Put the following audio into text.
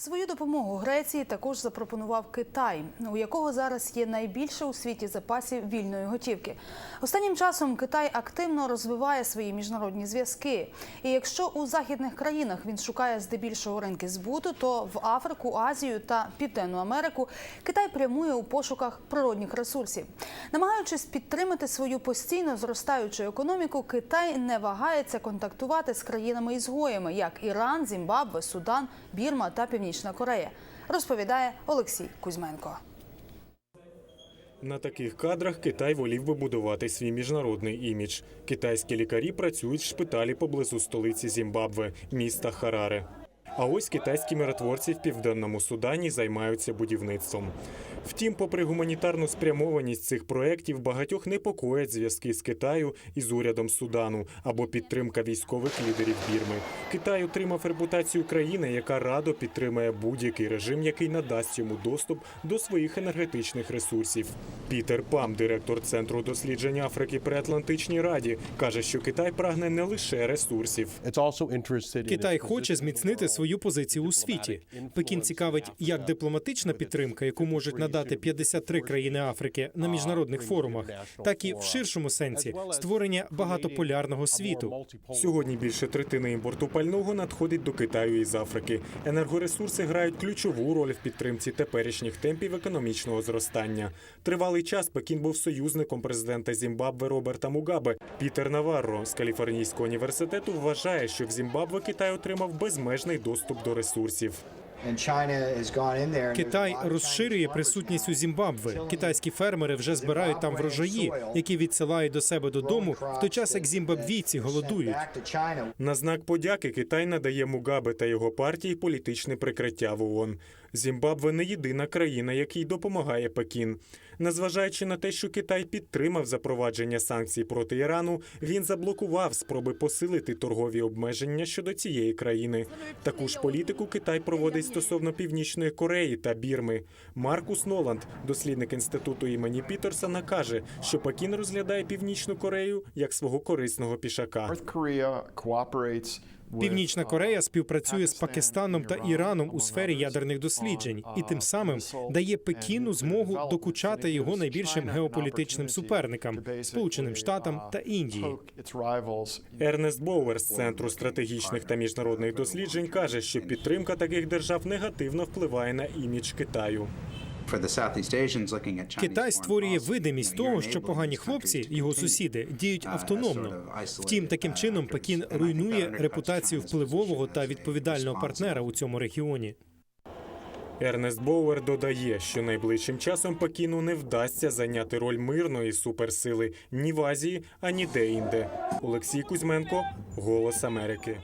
Свою допомогу Греції також запропонував Китай, у якого зараз є найбільше у світі запасів вільної готівки. Останнім часом Китай активно розвиває свої міжнародні зв'язки. І якщо у західних країнах він шукає здебільшого ринки збуту, то в Африку, Азію та Південну Америку Китай прямує у пошуках природних ресурсів. Намагаючись підтримати свою постійно зростаючу економіку, Китай не вагається контактувати з країнами-ізгоями, як Іран, Зімбабве, Судан, Бірма та Північна Корея, розповідає Олексій Кузьменко. На таких кадрах Китай волів би будувати свій міжнародний імідж. Китайські лікарі працюють в шпиталі поблизу столиці Зімбабве, міста Хараре. А ось китайські миротворці в південному Судані займаються будівництвом. Втім, попри гуманітарну спрямованість цих проєктів, багатьох непокоять зв'язки з Китаю із урядом Судану або підтримка військових лідерів Бірми. Китай отримав репутацію країни, яка радо підтримує будь-який режим, який надасть йому доступ до своїх енергетичних ресурсів. Пітер Пам, директор центру досліджень Африки при Атлантичній Раді, каже, що Китай прагне не лише ресурсів. Китай хоче зміцнити свою позицію у світі. Пекін цікавить як дипломатична підтримка, яку можуть надати 53 країни Африки на міжнародних форумах, так і в ширшому сенсі створення багатополярного світу. Сьогодні більше третини імпорту пального надходить до Китаю із Африки. Енергоресурси грають ключову роль в підтримці теперішніх темпів економічного зростання. Тривалий час Пекін був союзником президента Зімбабве Роберта Мугабе. Пітер Наварро з Каліфорнійського університету вважає, що в Зімбабве Китай отримав безмежний доступ до ресурсів. Китай розширює присутність у Зімбабве. Китайські фермери вже збирають там врожаї, які відсилають до себе додому, в той час як зімбабвійці голодують. На знак подяки Китай надає Мугабе та його партії політичне прикриття в ООН. Зімбабве не єдина країна, якій допомагає Пекін. Незважаючи на те, що Китай підтримав запровадження санкцій проти Ірану, він заблокував спроби посилити торгові обмеження щодо цієї країни. Таку ж політику Китай проводить стосовно Північної Кореї та Бірми. Маркус Ноланд, дослідник інституту імені Пітерсона, каже, що Пекін розглядає Північну Корею як свого корисного пішака. Північна Корея співпрацює з Пакистаном та Іраном у сфері ядерних досліджень і тим самим дає Пекіну змогу докучати його найбільшим геополітичним суперникам Сполученим Штатам та Індії. Ернест Боуер з центру стратегічних та міжнародних досліджень каже, що підтримка таких держав негативно впливає на імідж Китаю. Китай створює видимість того, що погані хлопці, його сусіди, діють автономно. Втім, таким чином Пекін руйнує репутацію впливового та відповідального партнера у цьому регіоні. Ернест Боуер додає, що найближчим часом Пекіну не вдасться зайняти роль мирної суперсили ні в Азії, ані де інде. Олексій Кузьменко, Голос Америки.